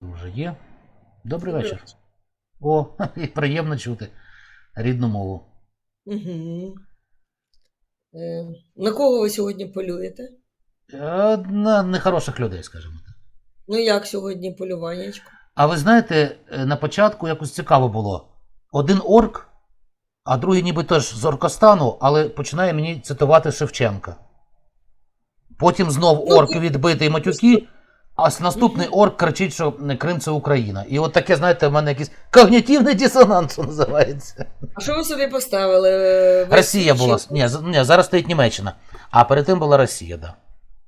Вже є. Добрий вечір. О, і приємно чути рідну мову. Угу. Е, на кого ви сьогодні полюєте? Е, На нехороших людей, скажімо так. Ну як сьогодні полюваннячко? А ви знаєте, е, на початку якось цікаво було. Один орк, а другий ніби теж з Оркостану, але починає мені цитувати Шевченка. Потім знов Ну, орк відбитий матюки, а наступний орк кричить, що Крим це Україна. І от таке, знаєте, в мене якийсь когнітивний дисонанс, називається. А що ви собі поставили? е, ви Росія була. Ні, ні, зараз стоїть Німеччина. А перед тим була Росія, да.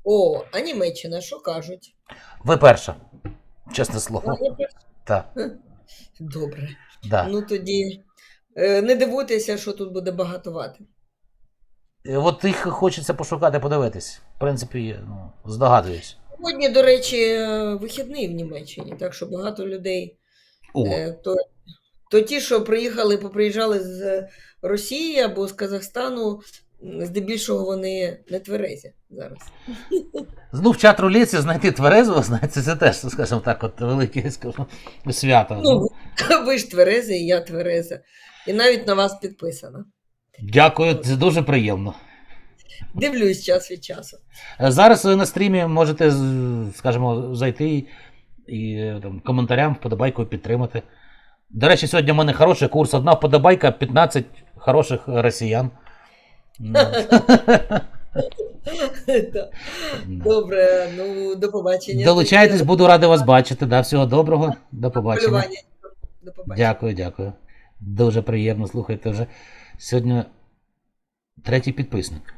О, а Німеччина, що кажуть? Ви перша. Чесне слово. Так. Добре. Да. Ну тоді е, не дивуйтеся, що тут буде багатувати. І От їх хочеться пошукати, подивитись. В принципі, ну, здогадуюсь. Сьогодні, до речі, е, вихідний в Німеччині, так що багато людей. О, Е, то, то ті, що приїхали, поприїжджали з Росії або з Казахстану, здебільшого вони не тверезі зараз. ну, в чат руліці знайти тверезого, знаєте, це теж, скажімо так, от велике скажімо, свято. Ну, ви ж твереза, і я твереза. І навіть на вас підписана. Дякую, це дуже приємно. Дивлюсь час від часу. Е, Зараз ви на стрімі можете, скажімо, зайти і е, там, коментарям, вподобайкою підтримати. До речі, сьогодні в мене хороший курс. Одна вподобайка, 15 хороших росіян. Ну, Добре, ну до побачення. Долучайтесь, буду радий вас бачити. Да, всього доброго. До побачення. До побачення. Дякую, дякую. Дуже приємно слухайте вже. Сьогодні третій підписник.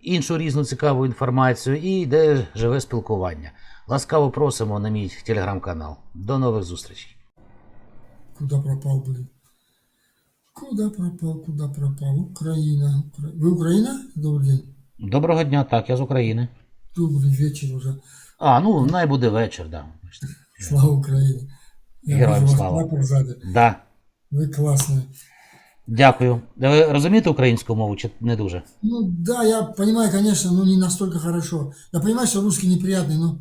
Іншу різну цікаву інформацію і де живе спілкування. Ласкаво просимо на мій телеграм-канал. До нових зустрічей. Куда пропал, блин? Куда пропал, куда пропал? Украина. Укра- Вы Украина? Добрый день. Доброго дня, так, я з України. Добрый вечер уже. А, ну, най буде вечір, да. Слава Украине. Я Героям вижу, у вас слава. прапор сзади. Да. Вы классные. Дякую. Ви розумієте українську мову чи не дуже? Ну да, я понимаю, конечно, но не настолько хорошо. Я понимаю, что русский неприятный, но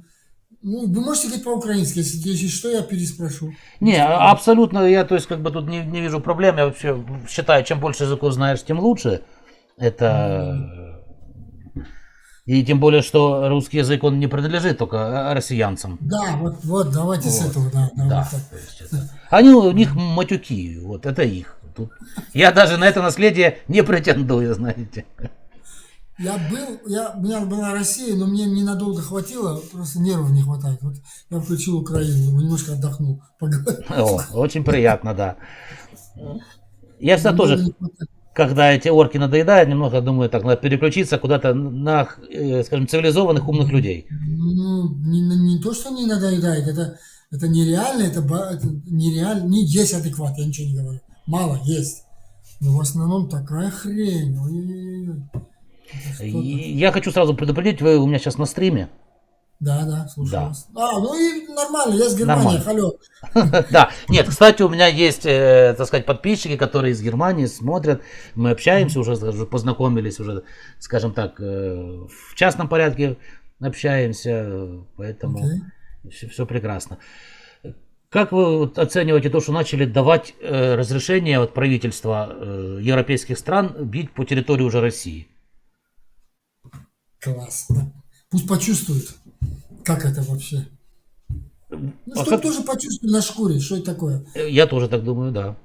ну, вы можете говорить по-украински, если, если что, я переспрошу. Не, а- абсолютно, я, то есть, как бы тут не, не вижу проблем. Я вообще считаю, чем больше языков знаешь, тем лучше. Это... э, И тем более, что русский язык, он не принадлежит только э, россиянцам. Да, вот, вот, давайте с Вот. этого, да. да, Да, вот так. то есть это... Они, у них матюки, вот, это их. Тут... Я даже на это наследие не претендую, знаете. Я был, я, у меня была Россия, но мне ненадолго хватило, просто нервов не хватает. Вот я включил Украину, немножко отдохнул. поговорил. О, очень приятно, да. Я всегда тоже, когда эти орки надоедают, немного думаю, так, надо переключиться куда-то на, э, скажем, цивилизованных умных людей. Ну, не, не то, что не надоедает, это, это нереально, это, это нереально, не есть адекват, я ничего не говорю. Мало, есть. Но в основном такая хрень. Ой-ой-ой. Я хочу сразу предупредить, вы у меня сейчас на стриме. Да, да, слушаю Да. вас. А, ну и нормально, я с Германии, алло. Да, нет, кстати, у меня есть, э, так сказать, подписчики, которые из Германии смотрят, мы общаемся уже, познакомились уже, скажем так, э, в частном порядке общаемся, э, поэтому все, прекрасно. Как вы вот оцениваете то, что начали давать э, разрешение от правительства э, европейских стран бить по территории уже России? Класс. да. Пусть почувствуют, как это вообще. Ну, А чтобы как- тоже почувствовали на шкуре, что это такое. Э, Я тоже так думаю, да.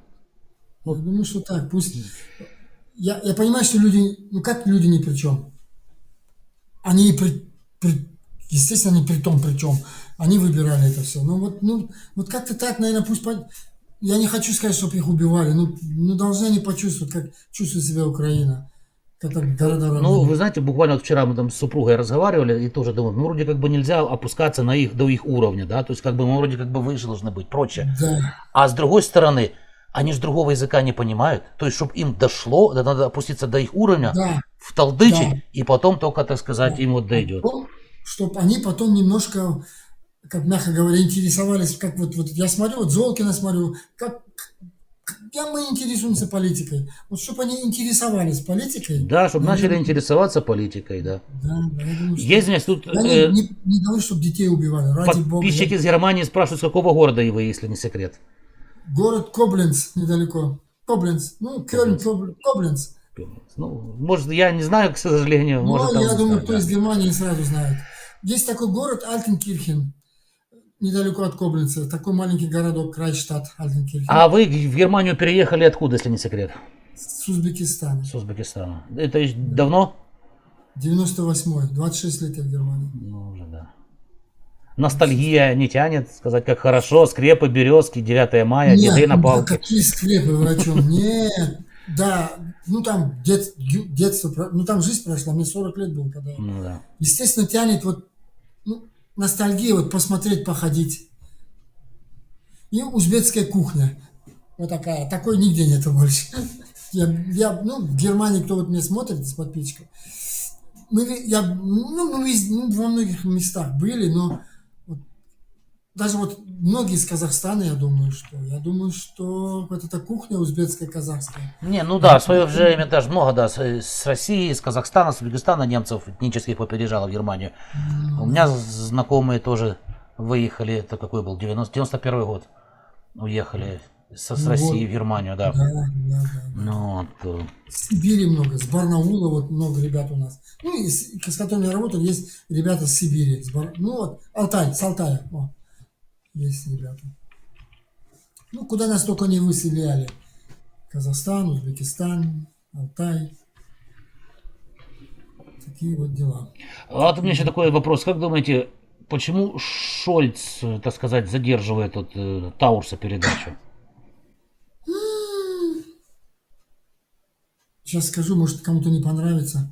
Я думаю, что так, пусть... Я, я понимаю, что люди... Ну, как люди ни при чем? Они, при, при- естественно, они при том при чем. Они выбирали это все. Ну, вот, ну, вот как-то так, наверное, пусть... по- Я не хочу сказать, чтобы их убивали. Ну, ну, должны они почувствовать, как чувствует себя Украина. Как города Ну, вы знаете, буквально вот вчера мы там с супругой разговаривали и тоже думаю, ну, вроде как бы нельзя опускаться на их, до их уровня, да, то есть как бы мы вроде как бы выше должны быть, прочее. Да. А с другой стороны, Они же другого языка не понимают. То есть, чтобы им дошло, надо опуститься до их уровня, Да. вталдычить, Да. и потом только, так сказать, Да. им вот дойдет. Чтобы они потом немножко, как мягко говоря, интересовались, как вот, вот я смотрю, вот Золкина смотрю, как, я мы интересуемся политикой. Вот чтобы они интересовались политикой. Да, чтобы наверное, начали интересоваться политикой, да. Да, да, я думаю, что... Есть здесь тут Я не, э, не, не говорю, чтобы детей убивали, ради бога. подписчики из Германии спрашивают, с какого города вы, если не секрет. Город Кобленц недалеко. Кобленц. Ну, Кёльн, Коб- Кобленц. Ну, может, я не знаю, к сожалению. Ну, может, там я думаю, кто из Германии сразу знает. Есть такой город Альтенкирхен, недалеко от Кобленца. Такой маленький городок, Крайштадт, Альтенкирхен. А вы в Германию переехали откуда, если не секрет? С Узбекистана. С Узбекистана. Это ещё давно? 98-й, 26 лет я в Германии. Ну, уже да. Ностальгия не тянет, сказать, как хорошо, скрепы, березки, 9 мая, Нет, деды на ну, палке. какие скрепы, вы о чем? Нет, да, ну там дет- детство, ну там жизнь прошла, мне 40 лет было, когда... Ну да. Естественно, тянет вот ну, ностальгия, вот посмотреть, походить. И узбекская кухня. Вот такая. Такой нигде нету больше. Я, я, ну, в Германии, кто вот меня смотрит из подписчиков, мы, я, ну, мы ну, во многих местах были, но даже вот многие из Казахстана, я думаю, что, я думаю, что вот эта кухня узбекская, казахская. Не, ну да, в свое время даже много, да, с, России, с Казахстана, с Узбекистана немцев этнических попережало в Германию. У меня знакомые тоже выехали, это какой был, 90, 91 год, уехали со, с Ну России вот. в Германию, да. Да, да, да. Ну, вот, э, С Сибири много, с Барнаула вот много ребят у нас. Ну, и с, с которыми я работал, есть ребята с Сибири. с Бар- Ну, вот, Алтай, с Алтая. О, есть ребята. Ну, куда нас только не выселяли. Казахстан, Узбекистан, Алтай. Такие вот дела. А вот у меня еще такой вопрос. Как думаете, почему Шольц, так сказать, задерживает вот, э, Таурса передачу? Сейчас скажу, может, кому-то не понравится.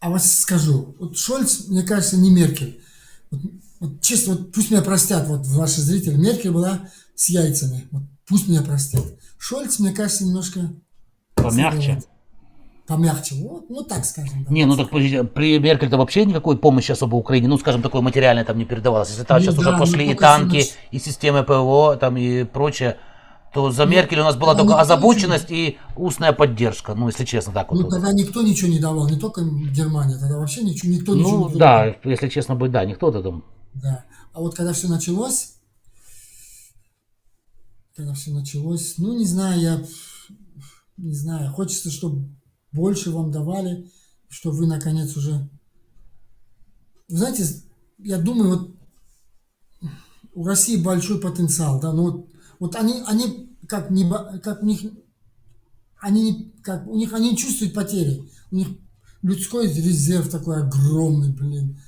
А вот скажу. Вот Шольц, мне кажется, не Меркель. Вот, вот честно, вот пусть меня простят, вот ваши зрители. Меркель была с яйцами. Вот пусть меня простят. Шольц, мне кажется, немножко... Помягче? Помягче. Вот, ну так скажем. да. Не, ну так при Меркель-то вообще никакой помощи особо Украине, ну скажем, такой материальной там не передавалось. Если там Ну сейчас да, уже ну пошли и танки, если и системы ПВО, там и прочее, то за Меркель у нас была ну, только ну, озабоченность и устная поддержка, ну если честно так вот. Ну тогда никто ничего не давал, не только Германия, тогда вообще ничего, никто ничего Ну не давал. да, если честно быть, да, никто-то там. Да. А вот когда все началось, когда все началось, ну не знаю, я не знаю, хочется, чтобы больше вам давали, чтобы вы наконец уже... Вы знаете, я думаю, вот у России большой потенциал, да, но вот, вот они, они как не, как у них, они как у них, они чувствуют потери, у них людской резерв такой огромный, блин,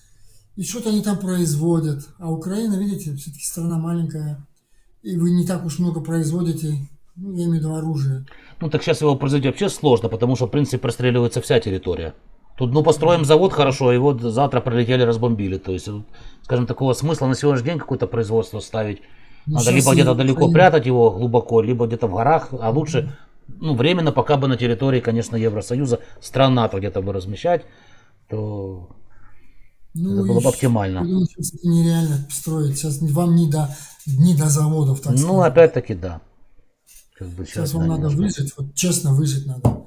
и что-то они там производят. А Украина, видите, все-таки страна маленькая, и вы не так уж много производите, ну, я имею в виду оружие. Ну так сейчас его производить вообще сложно, потому что в принципе простреливается вся территория. Тут, ну, построим завод хорошо, и вот завтра прилетели, разбомбили. То есть, скажем, такого смысла на сегодняшний день какое-то производство ставить. Ну, Надо либо где-то далеко Украина- прятать его глубоко, либо где-то в горах, а лучше, ну, временно, пока бы на территории, конечно, Евросоюза, стран НАТО где-то бы размещать, то Ну, это было бы оптимально. думаю, сейчас это нереально строить. Сейчас вам не до, не до заводов, так Ну, сказать. опять-таки, да. Как бы Сейчас да, вам надо немножко. выжить, вот честно выжить надо.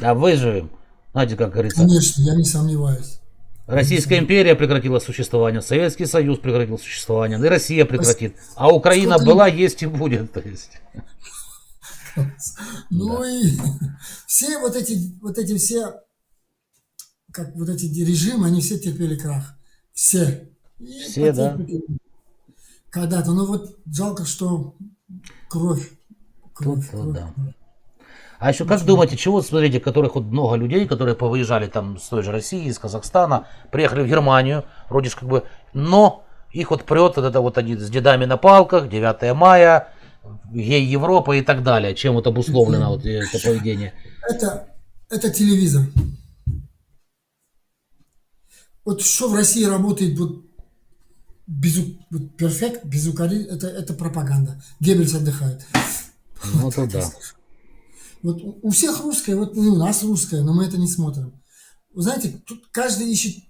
А выживем. Знаете, как говорится, Конечно, я не сомневаюсь. Российская империя прекратила существование, Советский Союз прекратил существование, да и Россия прекратит. А Украина Сколько была, есть и будет. То есть. Ну и все вот эти, вот эти все, как вот эти режимы, они все терпели крах. Все. И Все, да. Когда-то. Ну вот жалко, что кровь. Кровь, Тут, кровь. да. А еще как думаете, чего, смотрите, которых вот много людей, которые повыезжали там с той же России, из Казахстана, приехали в Германию, вроде как бы, но их вот прет вот это вот они с дедами на палках, 9 мая, гей Европа и так далее. Чем вот обусловлено вот это поведение? Это, это телевизор. Вот что в России работает, вот безу- вот перфект, безукори, это, это пропаганда. Геббельс отдыхает. Ну то да. Вот у всех русское, вот и у нас русское, но мы это не смотрим. Вы знаете, тут каждый ищет,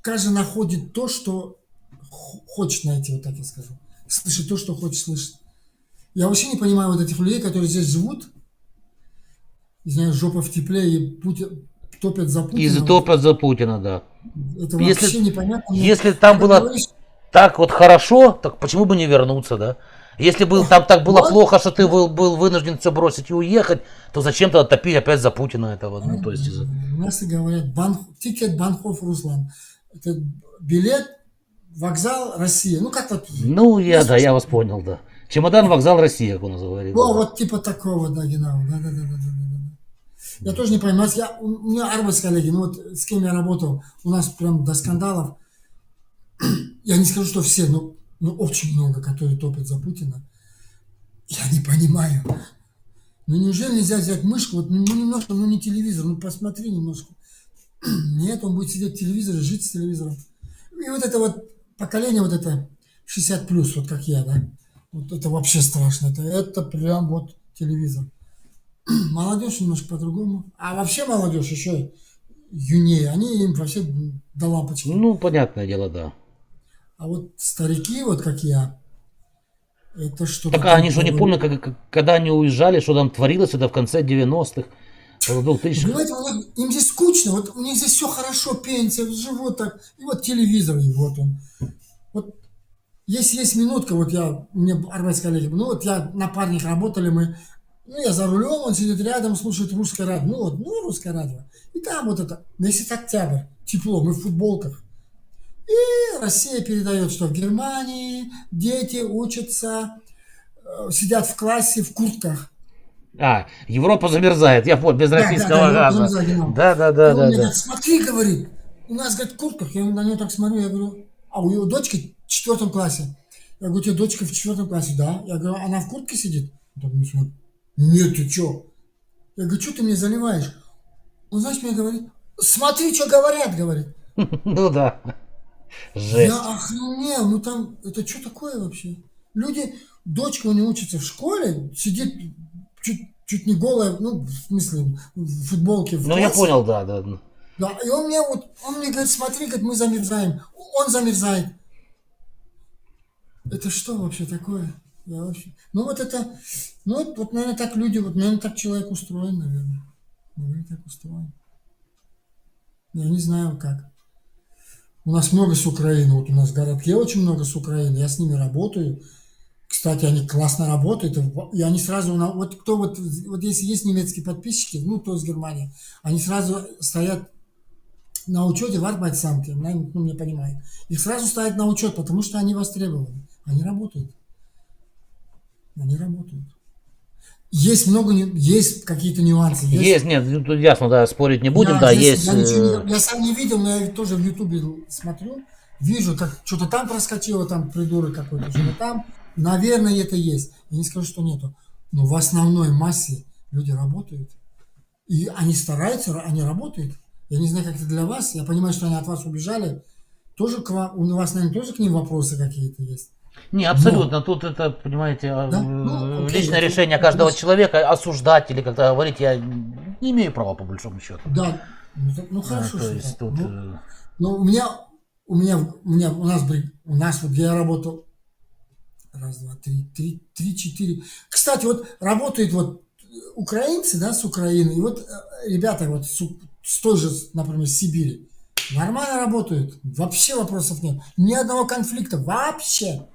каждый находит то, что хочет найти, вот так я скажу. Слышит то, что хочет слышать. Я вообще не понимаю вот этих людей, которые здесь живут, не знаю, жопа в тепле и Путин, топят за Путина. И топят за Путина, да. Это если- вообще непонятно. Мне- Если там Когда было говоришь, так вот хорошо, так почему бы не вернуться, да? Если бы там так было Вот. плохо, что ты был, был вынужден все бросить и уехать, то зачем тогда топить опять за Путина этого? Ну, то есть из-за- У нас и говорят, бан, тикет Банхов Руслан. Это билет, вокзал, Россия. Ну, как-то... Ну, я, да, я вас понял, да. Чемодан, вокзал, Россия, как у нас говорили. О, вот типа такого, да, да, да, да, да. Я тоже не понимаю. Я, у у меня арбас коллеги, ну вот с кем я работал, у нас прям до скандалов. Я не скажу, что все, но, но очень много, которые топят за Путина. Я не понимаю. Ну неужели нельзя взять мышку, вот ну немножко, ну не телевизор, ну посмотри немножко. Нет, он будет сидеть в телевизоре, жить с телевизором. И вот это вот поколение, вот это 60 плюс, вот как я, да, вот это вообще страшно. Это, это прям вот телевизор. Молодежь немножко по-другому. А вообще молодежь еще юнее. Они им вообще до лампочки. Ну, понятное дело, да. А вот старики, вот как я, это что-то... Так а они что, не помнят, как- как- когда они уезжали, что там творилось это в конце 90-х, в 2000-х? Понимаете, них- им здесь скучно, вот у них здесь все хорошо, пенсия, живут так, и вот телевизор, и вот он. Вот если есть минутка, вот я, мне арбайс коллеги, ну вот я напарник, работали мы, ну я за рулем, он сидит рядом, слушает русское радио, ну вот, ну русское радио. И там вот это, месяц октябрь, тепло, мы в футболках. И Россия передает, что в Германии дети учатся, э, сидят в классе в куртках. А, Европа замерзает, я понял, без Да, да, российского да, Европа газа. genau. Да, да, И да, он да, мне да. говорит, смотри, говорит, у нас, говорит, в куртках. Я на нее так смотрю, я говорю, а у его дочки в четвертом классе. Я говорю, у тебя дочка в четвертом классе, да? Я говорю, она в куртке сидит? Он так нет, ты что? Я говорю, что ты мне заливаешь? Он, знаешь, мне говорит, смотри, что говорят, говорит. Ну да. Жесть. Я охренел, ну там, это что такое вообще? Люди, дочка у нее учится в школе, сидит чуть, чуть не голая, ну, в смысле, в футболке в Ну я классе. понял, да, да. Да, и он мне вот, он мне говорит, смотри, говорит, мы замерзаем. Он замерзает. Это что вообще такое? Я вообще... Ну вот это, ну вот, вот, наверное, так люди, вот, наверное, так человек устроен, наверное. Наверное, так устроен. Я не знаю как. У нас много с Украины, вот у нас в городке очень много с Украины, я с ними работаю. Кстати, они классно работают, и они сразу, вот кто вот, вот если есть немецкие подписчики, ну, то из Германии, они сразу стоят на учете в Арбайтсамте, ну, мне понимают. Их сразу ставят на учет, потому что они востребованы. Они работают. Они работают. Есть много, есть какие-то нюансы. Есть, нет, ну, тут ясно, да, спорить не будем, Я да, здесь- есть. Я, ничего э, я сам не видел, но я тоже в Ютубе смотрю, вижу, как что-то там проскочило, там придурок какой-то, что-то там. Наверное, это есть. Я не скажу, что нету. Но в основной массе люди работают. И они стараются, они работают. Я не знаю, как это для вас. Я понимаю, что они от вас убежали. Тоже к вам, у вас, наверное, тоже к ним вопросы какие-то есть. Не, абсолютно. Тут это, понимаете, а, Да? э, Ну, окей, личное это- решение это каждого есть. человека осуждать или как-то говорить я не имею права по большому счету. Да. Ну, ну, А, хорошо. то что есть тут, Ну, э, Но у меня, у меня, у меня, у нас, у нас вот где я работал, раз, два, три, три, три, четыре. Кстати, вот работают вот украинцы, да, с Украины, и вот э, ребята вот с, с той же, например, Сибири, нормально работают, вообще вопросов нет, ни одного конфликта, вообще.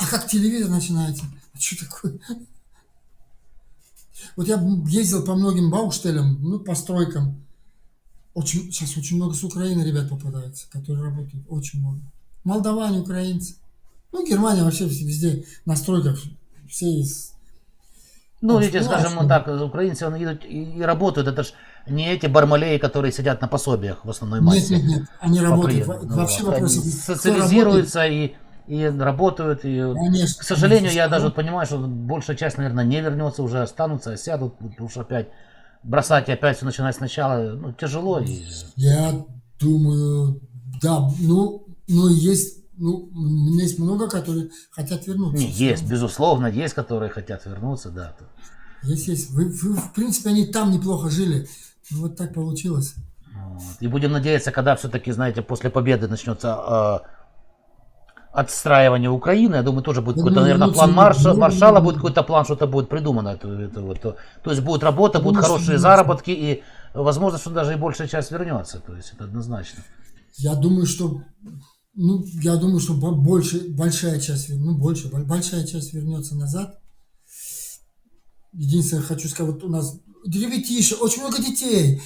А как телевизор начинается? А что такое? Вот я ездил по многим бауштелям, ну, по стройкам, очень, сейчас очень много с Украины ребят попадается, которые работают. Очень много. Молдаване, украинцы. Ну, Германия вообще везде на стройках все из... Ну, видите, ну, скажем, так, украинцы они идут и, работают. Это ж не эти бармалеи, которые сидят на пособиях в основной Нет, массе. нет, нет. Они по работают. Ну, Вообще. Они кто социализируются и, и работают. И, Конечно. к сожалению, я конечно. даже вот понимаю, что большая часть, наверное, не вернется, уже останутся, сядут, потому что опять бросать и опять все начинать сначала, ну, тяжело. Я думаю, да, ну, ну, есть ну, у меня есть много, которые хотят вернуться. Не, есть, безусловно, есть, которые хотят вернуться, да. Есть, есть. Вы, вы, в принципе, они там неплохо жили. Ну, вот так получилось. Вот. И будем надеяться, когда все-таки, знаете, после победы начнется отстраивание Украины, я думаю, тоже будет Я какой-то, думаю, наверное, план вернутся, марша, ну, маршала, ну, будет какой-то план, что-то будет придумано. Это, это вот, то, то есть будет работа, будут хорошие заработки, и возможно, что даже и большая часть вернется. То есть это однозначно. Я думаю, что ну, я думаю, что бо- больше, большая часть, ну, больше, бо- большая часть вернется назад. Единственное, хочу сказать, вот у нас ребятиши, очень много детей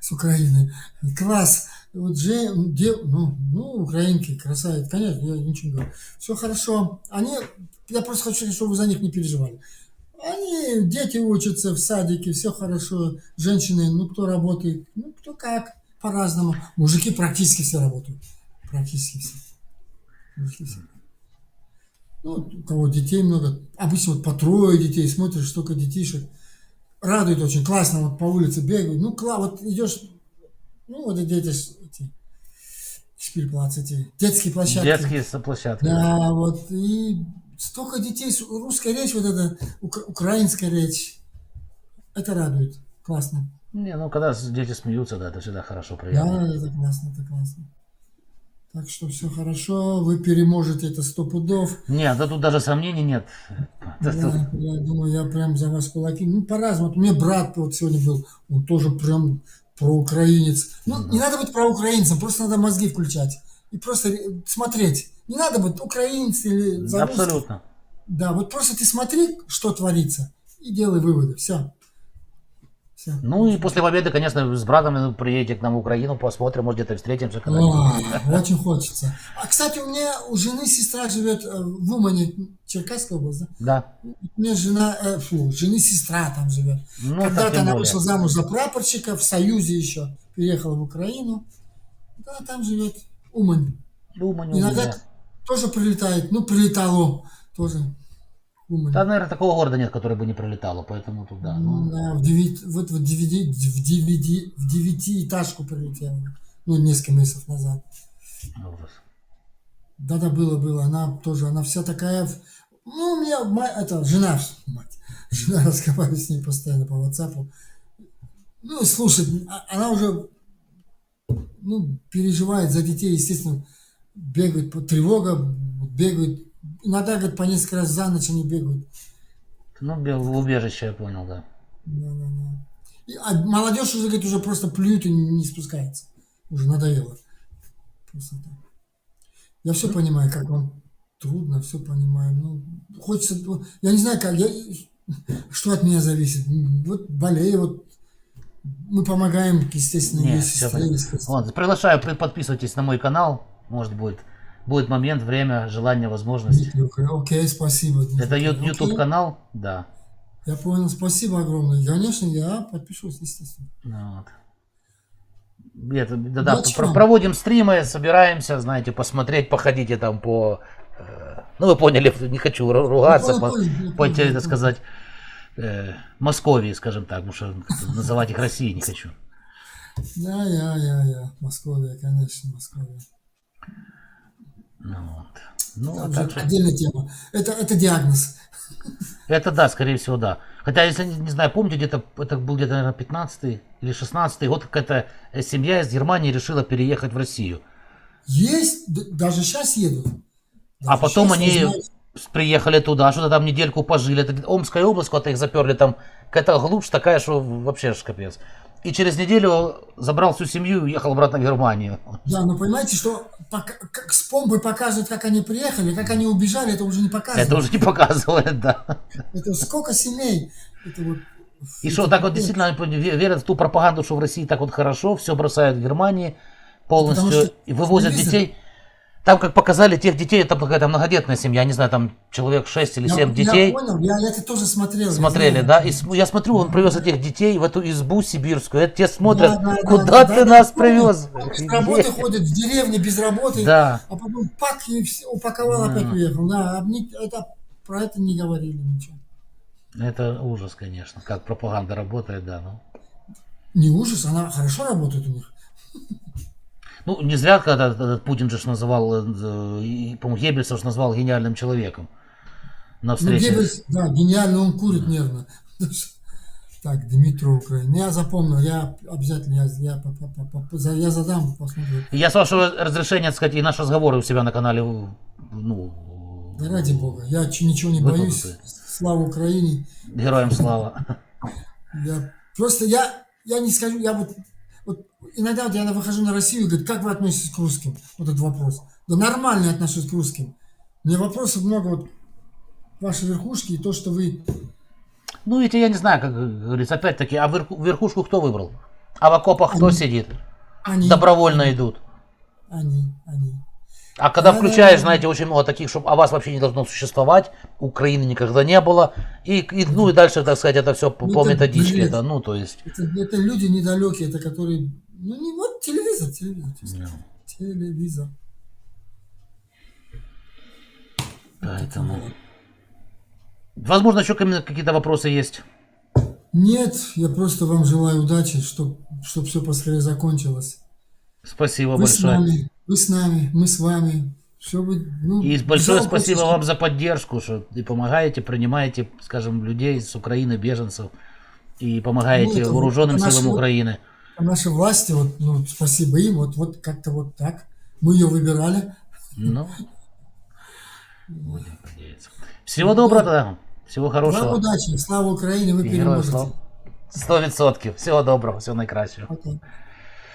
с Украины. Класс. Вот же, де- ну, ну, украинки, красавицы, конечно, я ничего не говорю. Все хорошо. Они, я просто хочу, чтобы вы за них не переживали. Они, дети учатся в садике, все хорошо. Женщины, ну, кто работает, ну, кто как, по-разному. Мужики практически все работают. Практически все. Мужики все. Ну, у кого детей много. Обычно вот по трое детей смотришь, столько детишек. Радует очень, классно, вот по улице бегают. Ну, кла, вот идешь, ну, вот эти, эти шпильплац, эти детские площадки. Детские площадки. Да, вот, и столько детей, русская речь, вот эта ук- украинская речь, это радует, классно. Не, ну когда дети смеются, да, это всегда хорошо, Да, приятно. это классно, это классно. Так что все хорошо, вы переможете это сто пудов. Нет, да тут даже сомнений нет. Я, я думаю, я прям за вас кулаки. Ну, по-разному. Вот у меня брат вот сегодня был, он тоже прям проукраинец. Ну, не надо быть проукраинцем, просто надо мозги включать. И просто ре- смотреть. Не надо быть украинец или за русский. Абсолютно. Да, вот просто ты смотри, что творится, и делай выводы. Все. Все. Ну и после победы, конечно, с братом приедете к нам в Украину, посмотрим, может где-то встретимся когда-нибудь. очень хочется. А, кстати, у меня у жены сестра живет э, в Умане, Черкасская область, да? Да. У меня жена, э, фу, жены сестра там живет. Ну, Когда-то она вышла замуж за прапорщика в Союзе еще, переехала в Украину. Да, там живет Умань. Думаю, Иногда да. тоже прилетает, ну, прилетало тоже. Умань. Да, наверное, такого города нет, который бы не пролетало, поэтому туда. Ну, Ну, да, в, девять, вот, в, девяти, в, девяти, в девятиэтажку прилетела. Ну, несколько месяцев назад. ужас. Да-да, было, было. Она тоже, она вся такая... Ну, у меня ма- это, жена, мать, жена разговаривает с ней постоянно по WhatsApp. Ну, слушает, а- она уже, ну, переживает за детей, естественно, бегают, по- тревога, бегают. Иногда, говорит, по несколько раз за ночь они бегают. Ну, в убежище, я понял, да. Да-да-да. И- А молодежь уже, говорит, уже просто плюют и не, не спускается. Уже надоело. Просто так. Я все понимаю, как вам трудно, все понимаю. Ну, хочется... ну, Я не знаю, как... Я, что от меня зависит? Вот болею, вот мы помогаем, естественно, Не, ее всё сестре, естественно. Вот, приглашаю, при- подписывайтесь на мой канал, может будет. Будет момент, время, желание, возможность. Окей, спасибо. Дмитрий. Это. YouTube канал, да. Я понял, спасибо огромное. Конечно, я подпишусь, естественно. Ну, Вот. Это, да, да, про- проводим стримы, собираемся, знаете, посмотреть, походите там по... э, ну, вы поняли, не хочу ру- ругаться, Я по, по, я так сказать, э, Московии, скажем так, потому что называть их Россией не хочу. Да, я, я, я. Московия, конечно, Московия. Ну, вот. Ну, а же так отдельная тема. Это, это диагноз. Это да, скорее всего, да. Хотя, если, не, знаю, помните, где-то, это был где-то, наверное, 15 или 16 год, какая-то э, семья из Германии решила переехать в Россию. Есть, даже сейчас едут. А Даже потом щас, я они приехали туда, что-то там недельку пожили. Это Омская область, куда их заперли, там какая-то глушь такая, что вообще ж капец. И через неделю забрал всю семью и уехал обратно в Германию. Да, но понимаете, что пока- как с помпой показывают, как они приехали, как они убежали, это уже не показывает. Это уже не показывает, да. Это сколько семей. Это вот, И что, так вот действительно верят в ту пропаганду, что в России так вот хорошо, все бросают в Германии полностью Потому что и вывозят телевизор- детей. Там, как показали тех детей, там какая-то многодетная семья, не знаю, там человек 6 или я, 7 я детей. понял, я это тоже смотрел. я Смотрели, да? И я смотрю, он привез этих детей в эту избу сибирскую. Это те смотрят, Да, да, да, куда да, ты да, нас да, привез? С работы ходят в деревне без работы, Да. а потом пак и все, упаковал, опять уехал. Да, это, про это не говорили ничего. Это ужас, конечно, как пропаганда работает, да. Ну, Не ужас, она хорошо работает у них. Ну, не зря, когда этот Путин же называл, э, и, по-моему, Геббельса ж назвал гениальным человеком. На Ну, встрече. Геббельс, да, гениально, он курит нервно. Так, Дмитрий Украина. Я запомнил, я обязательно, я, я, за- я задам, посмотрю. Я с вашего разрешения, так сказать, и наши разговоры у себя на канале, ну, Да ради бога, я ничего не Выполнил боюсь. Слава Украине. героям слава. Я просто я, я не скажу, я вот, вот иногда вот я выхожу на Россию и говорю, как вы относитесь к русским? Вот этот вопрос. Да нормально отношусь к русским. Мне вопросов много вот вашей верхушки и то, что вы Ну, эти, я не знаю, как говорится, опять-таки, а верху- верхушку кто выбрал? А в окопах кто Они. сидит? они, Добровольно идут. они, они. А когда Да, включаешь, да, да. знаете, очень много таких, что о вас вообще не должно существовать, Украины никогда не было, и, и, ну и дальше, так сказать, это все по, Ну, по это методичке, бред. это, ну, то есть... Это, это люди недалекие, это которые, ну не вот телевизор, телевизор, ну, телевизор. Поэтому... Возможно, еще какие-то вопросы есть. Нет, я просто вам желаю удачи, чтобы чтоб все поскорее закончилось. Спасибо Вы большое. Вы с нами, мы с вами. Все вы, ну, И большое спасибо вам за поддержку, что и помогаете, принимаете, скажем, людей с Украины, беженцев, и помогаете Ну, это вооруженным наши- силам Украины. Наши власти, вот, ну, спасибо им, вот, вот как-то вот так. Мы ее выбирали. Ну, будем надеяться. Всего доброго тогда. Всего Вам хорошего. удачи, слава Украине, вы переможете. Сто відсотків. Всього доброго, всього найкращого. Пока.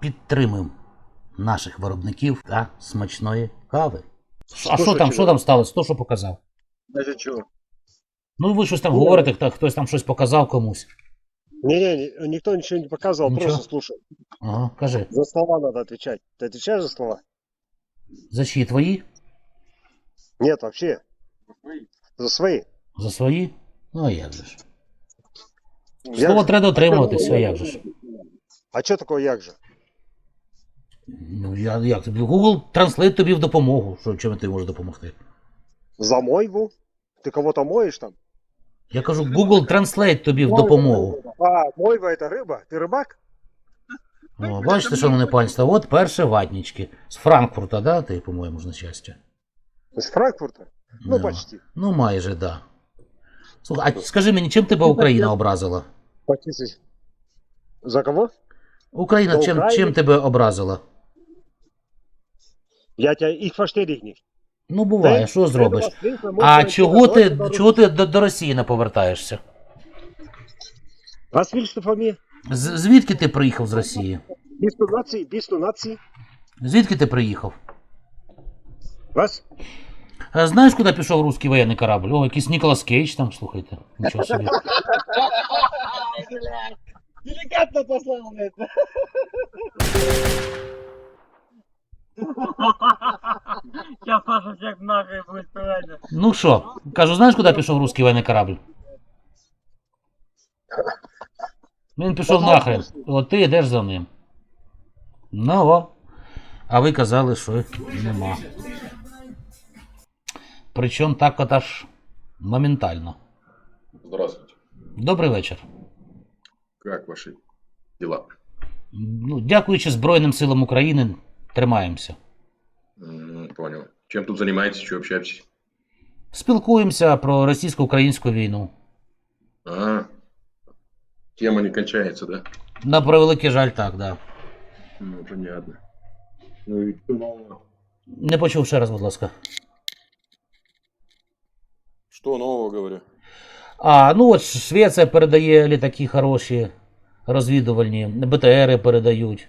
Підтримуємо наших виробників та смачної кави. А що там, що там сталося? Хто що показав? Значит, чего? Ну, ви щось там говорите, хто- хтось там щось показав комусь. Не-не, ни- никто ничего не показывал, Ничего. просто слушай. Ага, кажи. За слова надо отвечать. Ты отвечаешь за слова? За чиї твої? Нет, вообще. За свои. За свої? Ну, а як же ж. Я Слово же- треба дотримуватися, а як же ж. А что такое як же? Ну, я, як тобі? Google Translate тобі в допомогу. Що, чим ти можеш допомогти? За мойву? Ты кого-то моешь там? Я кажу, Google Translate тобі в допомогу. А, мойва это рыба? Ты рыбак? О, бачите, шановне панство, от перші ватнички. З Франкфурта, да, ти, по-моєму, ж на щастя. Из Франкфурта? Ну, Да. почти. Ну, майже, да. Слухай, а скажи мені, чим тебе Україна образила? Почти. За кого? Україна За чим, Україну? чим тебе образила? Я тебя их verstehe nicht. Ну, буває, Та що зробиш? это вас, видно, А можно чого это ти, делать, чого ти до, до Росії не повертаєшся? Вас видишь, что фамилия? З, звідки ти приїхав з Росії? Без нации, без нации. Звідки ти приїхав? Вас? А знаєш, куди пішов русський воєнний корабль? О, якийсь Ніколас Кейдж там, слухайте. Нічого собі. Деликатно послал на это. Сейчас Паша всех нахуй будет правильно. Ну що, кажу, знаєш, куди пішов русський воєнний корабль? Він пішов нахрен. От ти йдеш за ним. Ну о. А ви казали, що нема. Причому так от аж моментально. Здравствуйте. Добрий вечір. Как ваши дела? Ну, дякуючи Збройним силам України, тримаємося. М, Понял. Чем тут занимаетесь, что общаетесь? Спілкуємося про російсько-українську війну. А, тема не кончается, да? На превеликий жаль, так, да. Ну, понятно. Ну и что нового? Не почув ще раз, будь ласка. Что нового, говорю? А, ну от Швеція передає літаки хороші, розвідувальні, БТРи передають.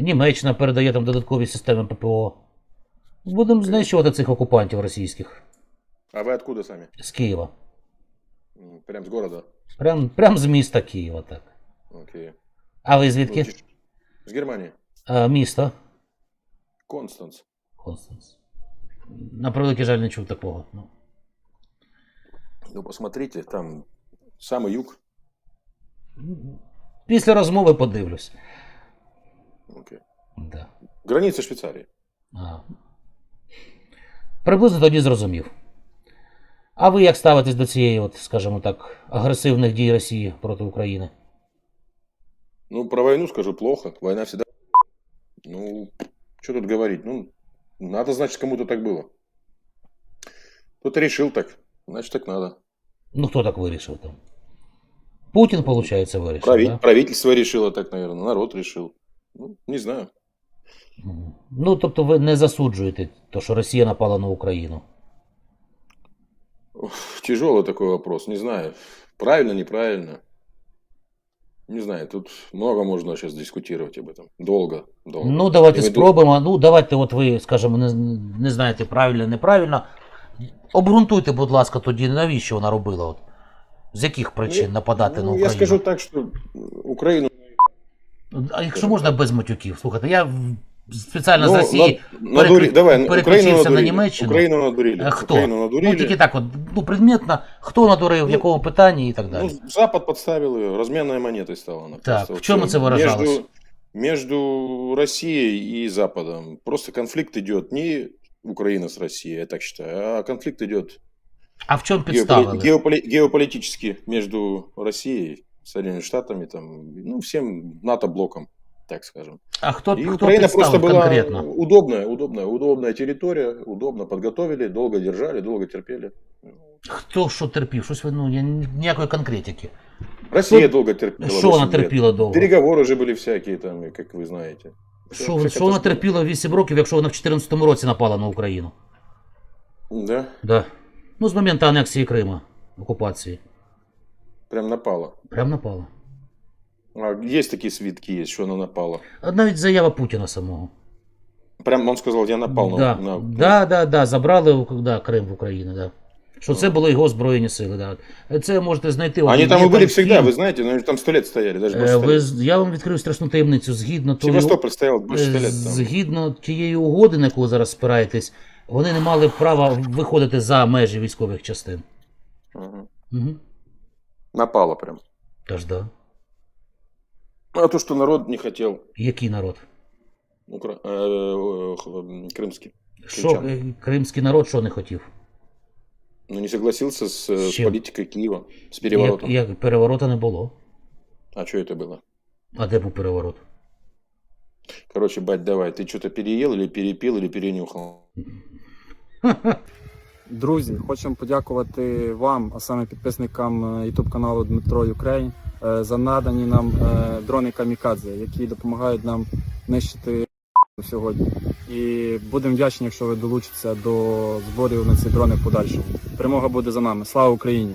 Німеччина передає там додаткові системи ППО. Будемо знищувати цих окупантів російських А вы откуда сами? з Києва. Прям с города? Прям, прям з міста Києва, так. Окей. А ви Ну, звідки? чуть- С Германии? А, місто. Констанс. Констанс. На превеликий жаль, не чув такого. Ну, Ну, посмотрите, там самый юг. після розмови подивлюсь. Окей. Да. Граница Швейцарии. А. Приблизно тоді зрозумів. А ви як ставитесь до цієї, от, скажімо так, агресивних дій Росії проти України? Ну, про войну скажу плохо. Война всегда... Ну, что тут говорить? Ну, надо, значит, кому-то так было. Кто-то решил так. Значит, так надо. Ну, хто так вирішив там? Путін, виходить, вирішив. Прави- Да? Правительство решило так, наверное. Народ решил. Ну, не знаю. Ну, тобто ви не засуджуєте те, що Росія напала на Україну. Тяжелый такой вопрос. Не знаю. Правильно, неправильно. Не знаю. Тут много можно сейчас дискутировать об этом. Долго. Долго. Ну, давайте Я веду- спробуємо. Ну, давайте, от ви, скажімо, не, не знаєте правильно, неправильно. Обґрунтуйте, будь ласка, тоді, навіщо вона робила? От? З яких причин нападати Ну, на Я Україну? скажу так, что Украину... А якщо можна без матюків? Слухайте, я в- спеціально з Ну, Росії. на- надури- перекри- Давай, переключився Украину на надурили. Німеччину. Украину надурили. Е, Хто? Украину надурили. Ну, тільки так, от, ну, предметно, хто надурив, в Ну, якому питанні і так далі. Ну, Запад подставил ее, разменной монетой стала она. Так, просто. в чем Вот, это выражалось? Между, между Россией и Западом. Просто конфликт идет не Украина с Россией, я так считаю, а конфликт идет А в чому геополи- підставили? геополи- геополитически между Россией, Соединенными Штатами, там, ну, всем НАТО-блоком, так скажем. А хто, И хто Украина просто підставив была конкретно? удобная, удобная, удобная территория, удобно подготовили, долго держали, долго терпели. Хто що терпів? Щось ви, ну, я ніякої конкретики. Россия Что- долго терпела. Що вона 8 лет. терпіла довго? Переговоры же были всякие там, и как вы знаете. Що, Всё- що всякая вона тоска. терпіла 8 років, якщо вона в 2014 році напала на Україну? Да, Да. Ну, з моменту анексії Криму, окупації. Прям напала. Прям напала. А, есть такие свитки, есть, что она напала. Навіть заява Путіна самого. Прям он сказал, я напал на- да. на... Да, да, да, забрали да, Крим в Україну, да. Що це були його Збройні сили, да. Це можете знайти. Они от, там є и были всегда, фільм. вы знаете, но там сто лет стояли, Е, больше Ви, лет. я вам відкрив страшну таємницю. Згідно тої, Севастополь стоял больше ста е, лет. Згідно тієї угоди, на яку ви зараз спираєтесь, вони не мали права виходити за межі військових частин. Ага. Угу. Напала прям. Тож да. А то, что народ не хотел. Який народ? Укра... Що Кричали. е, кримський народ що не хотів? Но не согласился с, э, С чем? политикой Киева, с Як, переворотом. як переворота не було. А что это было? А де був переворот? Короче, бать, давай, ты что-то переел или перепил или перенюхал? Друзі, хочемо подякувати вам, а саме підписникам YouTube каналу Дмитро Юкрейн, е, за надані нам е, дрони Камікадзе, які допомагають нам нищити сьогодні. І будемо вдячні, якщо ви долучитеся до зборів на ці дрони в подальшому. Перемога буде за нами. Слава Україні!